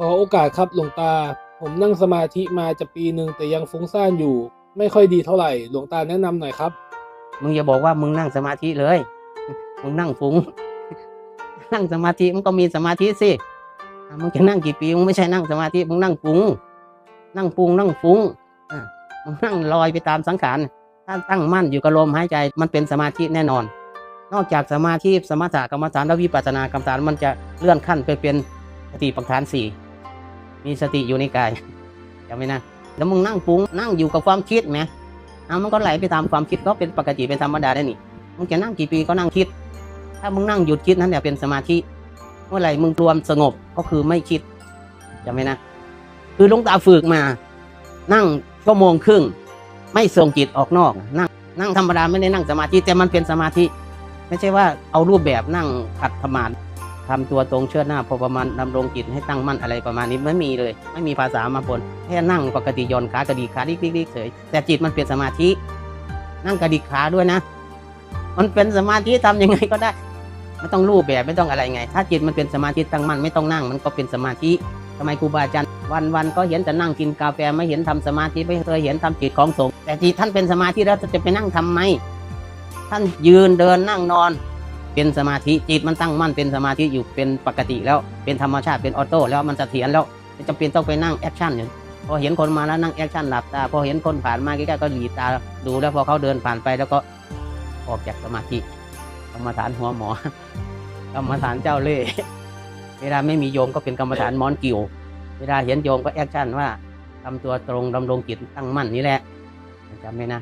ขอโอกาสครับหลวงตา ผมนั่งสมาธิมาจะปีหนึ่งแต่ยังฟุ้งซ่านอยู่ ไม่ค่อยดีเท่าไหร่ หลวงตาแนะนำหน่อยครับ มึงอย่าบอกว่ามึงนั่งสมาธิเลย มึงนั่งฟุ้ง นั่งสมาธิมึงก็มีสมาธิสิอะมึงจะนั่งกี่ปีมึงไม่ใช่นั่งสมาธิมึงนั่งฟุ้ง นั่งปรุงนั่งฟุ้งอะมึงนั่งลอยไปตามสังขารถ้าตั้งมั่นอยู่กับลมหายใจมันเป็นสมาธิแน่นอน นอกจากสมาธิสมถะกรรมฐานและวิปัสสนากรรมฐานมันจะเลื่อนขั้นไปเป็นสติปัฏฐานสี่ มีสติอยู่ในกายจำไว้นะแล้วมึงนั่งปรุงนั่งอยู่กับความคิดไหมเอามันก็ไหลไปตามความคิดก็เป็นปกติเป็นธรรมดาได้นี่มึงจะนั่งกี่ปีก็นั่งคิด ถ้ามึงนั่งหยุดคิดนั่นแหละเป็นสมาธิเมื่อไหร่มึงรวมสงบก็คือไม่คิดจำไหมนะ คือลงตาฝึกมา นั่งชั่วโมงครึ่ง ไม่ส่งจิตออกนอก นั่งนั่งธรรมดาไม่ได้นั่งสมาธิแต่มันเป็นสมาธิ ไม่ใช่ว่าเอารูปแบบนั่งขัดสมาธิ ทำตัวตรงเชิดหน้าพอประมาณดำรงจิตให้ตั้งมั่นอะไรประมาณนี้ไม่มีเลย ไม่มีภาษามาปนแค่นั่งปกติยนขากระดิกขาดิกดิกๆเฉยแต่จิตมันเป็นสมาธิ นั่งกระดิกขาด้วยนะ มันเป็นสมาธิทำยังไงก็ได้ ไม่ต้องรูปแบบไม่ต้องอะไรไง ถ้าจิตมันเป็นสมาธิตั้งมั่นไม่ต้องนั่ง มันก็เป็นสมาธิทำไมครูบาอาจารย์วันวันๆก็เห็นแต่นั่งกินกาแฟไม่เห็นทำสมาธิไม่เคยเห็นทำจิตของสงฆ์แต่จิตท่านเป็นสมาธิแล้วจะไปนั่งทำไมท่านยืนเดินนั่งนอน เป็นสมาธิจิตมันตั้งมั่นเป็นสมาธิอยู่เป็นปกติแล้วเป็นธรรมชาติเป็นออโต้แล้วมันเสถียรแล้วจำเป็นต้องไปนั่งแอคชั่นอยู่พอเห็นคนมาแล้วนั่งแอคชั่นหลับตาพอเห็นคนผ่านมาใกล้ๆก็หลีตาดูแล้วพอเขาเดินผ่านไปแล้วก็ออกจากสมาธิกรรมฐานหัวหมอกรรมฐานเจ้าเล่ห์เวลาไม่มีโยมก็เป็นกรรมฐานมอนกิวเวลาเห็นโยมก็แอคชั่นว่าทำตัวตรงดำรงจิตตั้งมั่นนี่แหละจำไว้นะ